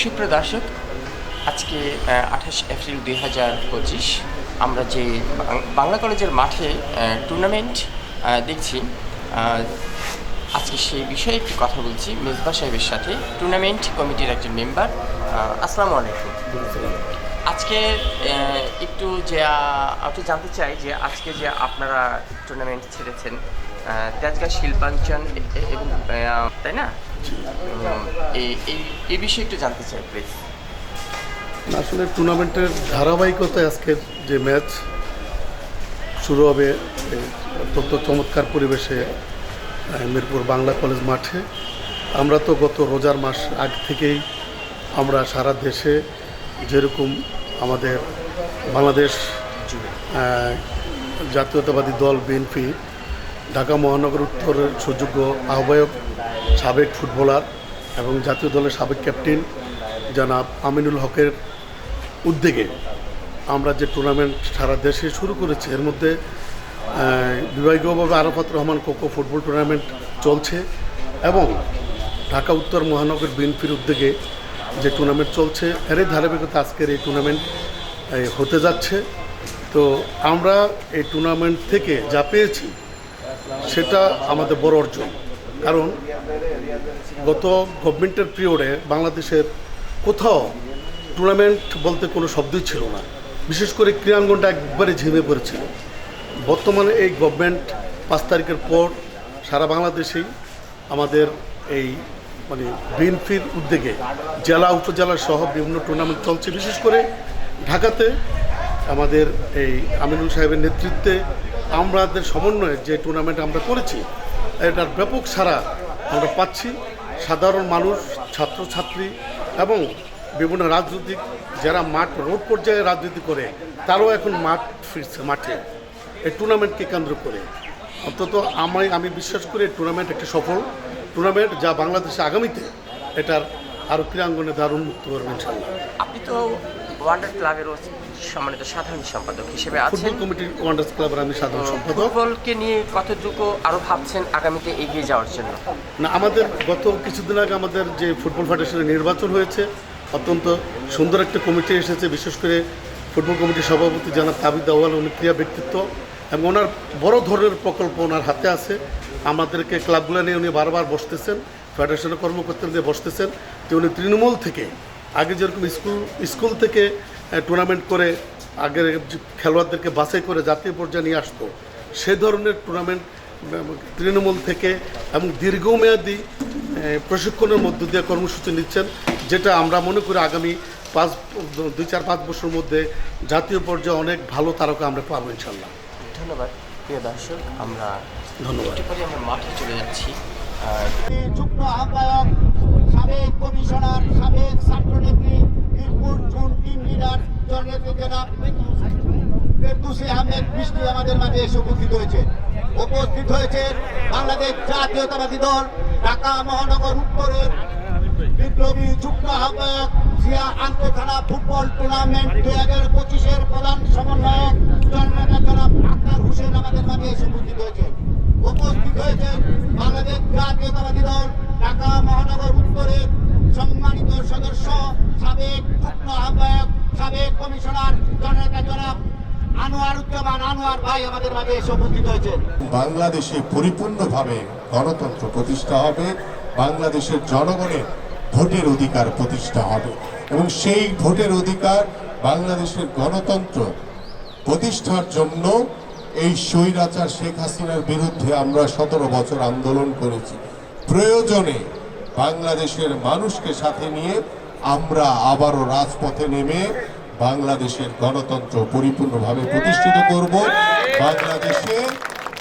সুপ্রিয় দর্শক, আজকে আঠাশ এপ্রিল দুই হাজার পঁচিশ, আমরা যে বাংলা কলেজের মাঠে টুর্নামেন্ট দেখছি আজকে সেই বিষয়ে একটু কথা বলছি মেজবা সাহেবের সাথে টুর্নামেন্ট কমিটির একজন মেম্বার আসসালামু আলাইকুম। আজকে একটু যে একটু জানতে চাই যে আজকে যে আপনারা টুর্নামেন্ট ছেড়েছেন তেজগাঁ শিল্পাঞ্চল এবং তাই না? এই- বিষয়ে একটু জানতে চাই প্লিজ আসলে টুর্নামেন্টের ধারাবাহিকতায় আজকের যে ম্যাচ শুরু হবে অত্যন্ত চমৎকার পরিবেশে মিরপুর বাংলা কলেজ মাঠে। আমরা তো গত রোজার মাস আগ থেকেই আমরা সারা দেশে যেরকম আমাদের বাংলাদেশ জাতীয়তাবাদী দল বিএনপি ঢাকা মহানগর উত্তরের সুযোগ্য আহ্বায়ক, সাবেক ফুটবলার এবং জাতীয় দলের সাবেক ক্যাপ্টেন জনাব আমিনুল হকের উদ্যোগে আমরা যে টুর্নামেন্ট সারা দেশে শুরু করেছি, এর মধ্যে বিভাগীয়ভাবে আরফাত রহমান কোকো ফুটবল টুর্নামেন্ট চলছে এবং ঢাকা উত্তর মহানগর বিএনপির উদ্যোগে যে টুর্নামেন্ট চলছে, এরই ধারাবাহিকতা আজকের এই টুর্নামেন্ট হতে যাচ্ছে। তো আমরা এই টুর্নামেন্ট থেকে যা পেয়েছি সেটা আমাদের বড় অর্জন। কারণ গত গভর্নমেন্টের পিরিয়ডে বাংলাদেশের কোথাও টুর্নামেন্ট বলতে কোনো শব্দই ছিল না। বিশেষ করে ক্রীড়াঙ্গনটা একবারে ঝিমে পড়েছিল। বর্তমানে এই গভর্নমেন্ট পাঁচ তারিখের পর সারা বাংলাদেশেই আমাদের এই মানে বিএনপির উদ্যোগে জেলা, উপজেলা সহ বিভিন্ন টুর্নামেন্ট চলছে। বিশেষ করে ঢাকাতে আমাদের এই আমিনুল সাহেবের নেতৃত্বে আমাদের সমন্বয়ে যে টুর্নামেন্ট আমরা করেছি, এটার ব্যাপক সারা আমরা পাচ্ছি। সাধারণ মানুষ, ছাত্রছাত্রী এবং বিভিন্ন রাজনৈতিক, যারা মাঠ, রোড পর্যায়ে রাজনীতি করে, তারাও এখন মাঠ ফিরছে মাঠে। এই টুর্নামেন্টকে কেন্দ্র করে। অন্তত আমি আমি বিশ্বাস করি টুর্নামেন্ট একটি সফল টুর্নামেন্ট যা বাংলাদেশে আগামীতে এটার আরও ক্রীড়াঙ্গনে দারুণ মুক্ত করবেন আপনি তো ওয়ান্ডার ক্লাবেরও সম্মানিত সাধারণ সম্পাদক হিসেবে আছেন। কমিটির ওয়ান্ডার্স ক্লাবের আমি সাধারণ সম্পাদক। ফুটবলকে নিয়ে কতটুকু আরও ভাবছেন আগামীতে এগিয়ে যাওয়ার জন্য? না আমাদের গত কিছুদিন আগে আমাদের যে ফুটবল ফেডারেশনের নির্বাচন হয়েছে অত্যন্ত সুন্দর একটা কমিটি এসেছে বিশেষ করে ফুটবল কমিটির সভাপতি জানাব তাবিদ আওয়াল উনি ক্রিয়া ব্যক্তিত্ব এবং ওনার বড় ধরনের প্রকল্প ওনার হাতে আছে। আমাদেরকে ক্লাবগুলো নিয়ে উনি বারবার বসতেছেন ফেডারেশনের কর্মকর্তা দিয়ে বসতেছেন। যে উনি তৃণমূল থেকে আগে যেরকম স্কুল স্কুল থেকে টুর্নামেন্ট করে আগের খেলোয়াড়দেরকে বাছাই করে জাতীয় পর্যায়ে নিয়ে আসতো। সে ধরনের টুর্নামেন্ট তৃণমূল থেকে এবং দীর্ঘমেয়াদী প্রশিক্ষণের মধ্য দিয়ে কর্মসূচি নিচ্ছেন যেটা আমরা মনে করি আগামী পাঁচ দুই চার পাঁচ বছরের মধ্যে জাতীয় পর্যায়ে অনেক ভালো তারকা আমরা পাবো ইনশাল্লাহ ধন্যবাদ প্রিয় দর্শক আমরা ধন্যবাদ। আমরা মাঠে চলে যাচ্ছি। যুগ্ম আহ্বায়ক সাবেক কমিশনার সাবেক ছাত্রনেত্রী Mirpur zone team leader Brishti আমাদের মাঝে উপস্থিত হয়েছে। উপস্থিত হয়েছে বাংলাদেশ জাতীয়তাবাদী দল, ঢাকা মহানগর উত্তরের বিপ্লবী যুগ্ম আহ্বায়ক জিয়া আন্তঃথানা ফুটবল টুর্নামেন্ট দুই হাজার পঁচিশের প্রধান সমন্বয়ক জননেতা জনাব আক্তার হোসেন আমাদের মাঝে এসে উপস্থিত হয়েছে। উপস্থিত হয়েছেন বাংলাদেশ জাতীয়তাবাদী দল, ঢাকা মহানগর উত্তরের সম্মানিত সদস্য সাবেক যুগ্ম আহ্বায়ক সাবেক কমিশনার জননেতা জনাব আনোয়ার উজ্জামান বাংলাদেশে পরিপূর্ণভাবে গণতন্ত্র প্রতিষ্ঠা হবে, বাংলাদেশের জনগণের ভোটের অধিকার প্রতিষ্ঠা হবে এবং সেই ভোটের অধিকার বাংলাদেশের গণতন্ত্র প্রতিষ্ঠার জন্য এই স্বৈরাচার শেখ হাসিনার বিরুদ্ধে আমরা সতেরো বছর আন্দোলন করেছি। প্রয়োজনে বাংলাদেশের মানুষকে সাথে নিয়ে আমরা আবারও রাজপথে নেমে বাংলাদেশের গণতন্ত্র পরিপূর্ণভাবে প্রতিষ্ঠিত করব। বাংলাদেশে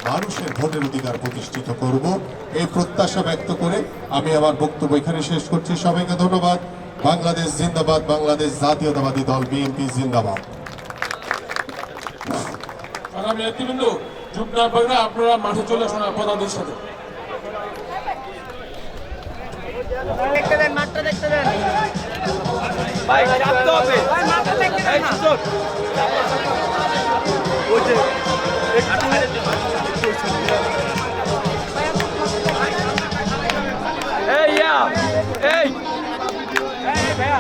মানুষের ভোটের অধিকার প্রতিষ্ঠিত করব। এই প্রত্যাশা ব্যক্ত করে আমি আমার বক্তব্য এখানে শেষ করছি। সবাইকে ধন্যবাদ। বাংলাদেশ জিন্দাবাদ বাংলাদেশ জাতীয়তাবাদী দল বিএনপি জিন্দাবাদ। আপনারা মাঠে চলে আসুন আপনাদের সাথে। দেখতে দেন মাঠটা দেখতে দেন। ভাই হবে। এই ভাইয়া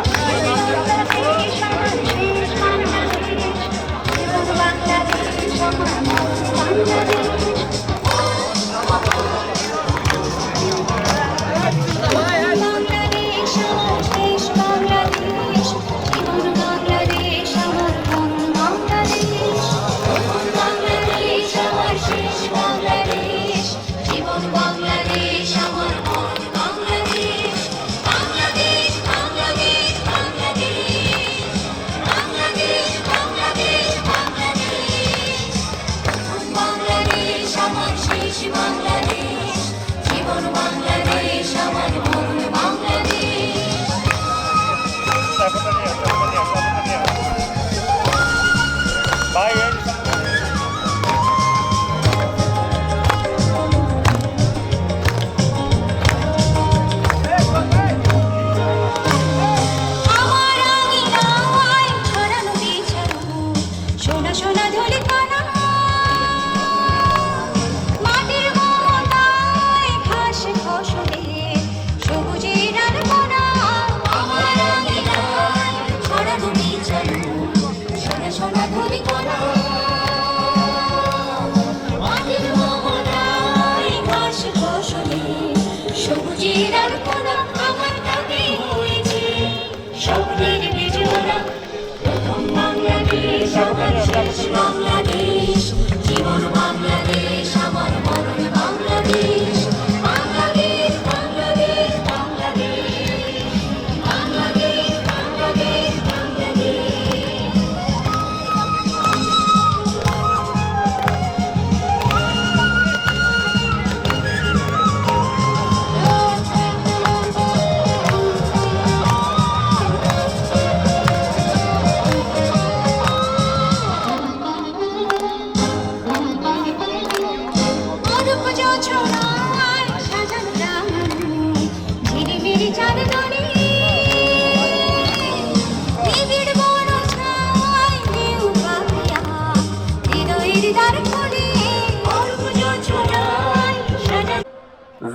সবুজের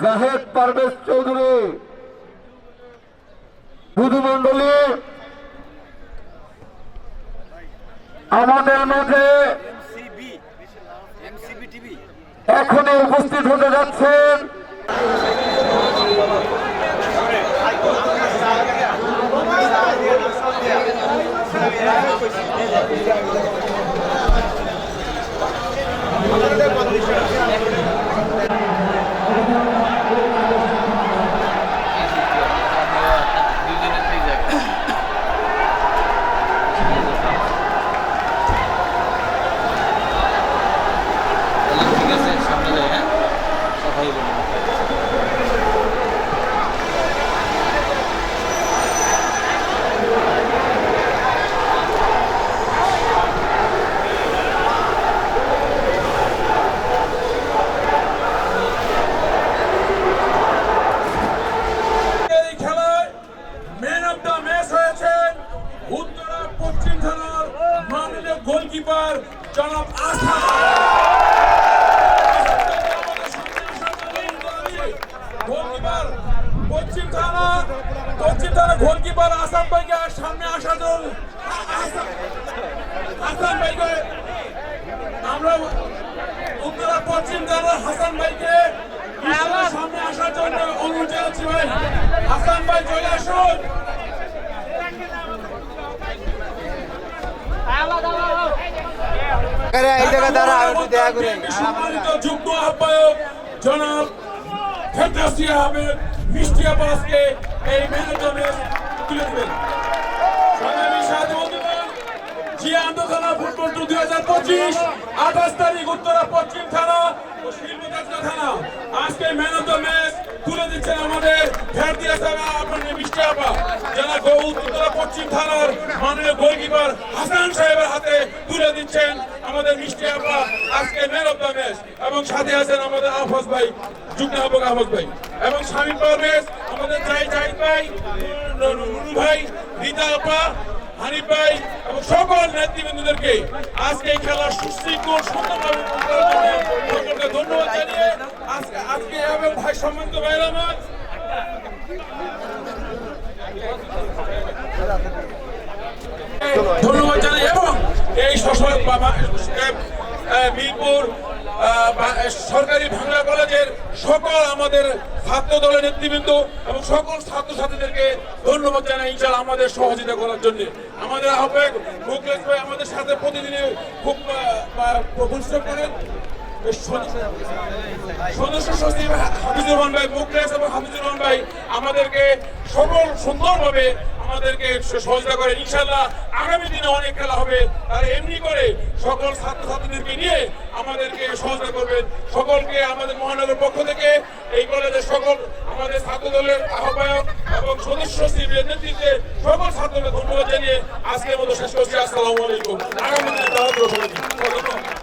জাহেদ পারভেজ চৌধুরী মন্ডল উপস্থিত হতে যাচ্ছেন এই খেলায় ম্যান অফ দ্য ম্যাচ হয়েছেন উত্তরা পশ্চিম থানার মাননীয় গোলকিপার জনাব গোলকিপার পশ্চিম থানা পশ্চিম থানা গোলকিপার আসাম ভাইকে সামনে আসার জন্য ভাইকে আমরা উত্তরা পশ্চিম থানার হাসান ভাইকে সামনে আসার জন্য অনুরোধ জানাচ্ছি ভাই। হাসান ভাই, চলে আসুন। সম্মানিত যুগ্ম আহ্বায়ক জনাব ফেরদাউসি আহমেদ মিষ্টি আব্বাসকে এই ম্যানেজারে তুলে দেবেন। সংগ্রামী সাহায্য বন্ধুগণ, জিয়া আন্দোলনা ফুটবল টু দুই হাজার পঁচিশ আঠাশ তারিখ উত্তরা পশ্চিম থানা ও শিল্পযাত্রা থানা। আজকে ম্যান অফ দ্য ম্যাচ তুলে দিচ্ছেন আমাদের ফের দিয়েছে আপনাদের মিষ্টি আপা। যারা গৌ উত্তরা পশ্চিম মাননীয় গোলকিপার হাসান সাহেবের হাতে তুলে দিচ্ছেন আমাদের মিষ্টি আপা আজকে ম্যান অফ দ্য ম্যাচ। এবং সাথে আছেন আমাদের আফাজ ভাই, যুগ্ম আহ্বায়ক আফাজ ভাই। এবং শামীম পারভেজ আমাদের জাই জাহিদ ভাই নুরু ভাই, রীতা আপা, হানিফ ভাই, এবং সকল নেতৃবৃন্দদেরকে আজকে এই খেলা সুশৃঙ্খল, সুন্দরভাবে সকলকে ধন্যবাদ জানিয়ে আজকে আজকে এবং ভাই সম্মানিত ভাইরা আমার ধন্যবাদ জানাই। এবং এই বাবা মিরপুর সরকারি বাংলা কলেজের সকল আমাদের ছাত্র দলের নেতৃবৃন্দ এবং সকল ছাত্রছাত্রীদেরকে ধন্যবাদ জানাই ইনশাআল্লাহ আমাদের সহযোগিতা করার জন্য। আমাদের আহ্বায়ক মুখলেশ ভাই আমাদের সাথে প্রতিদিনে খুব পরিশ্রম করেন। সদস্য সচিব হাফিজুর রহমান ভাই মুখলেস এবং হাফিজুর রহমান ভাই, আমাদেরকে সকল সুন্দরভাবে আমাদেরকে সহযোগিতা করে। ইনশাল্লাহ আগামী দিনে অনেক খেলা হবে। আর এমনি করে সকল ছাত্রছাত্রীদেরকে নিয়ে আমাদেরকে সহযোগিতা করবেন। সকলকে আমাদের মহানগর পক্ষ থেকে, এই কলেজের সকল আমাদের ছাত্র দলের আহ্বায়ক এবং সদস্য সচিবের নেতৃত্বে সকল ছাত্রকে ধন্যবাদ জানিয়ে আজকের মতো শেষ করছি। আসসালামু আলাইকুম। আগামী দিনে তারা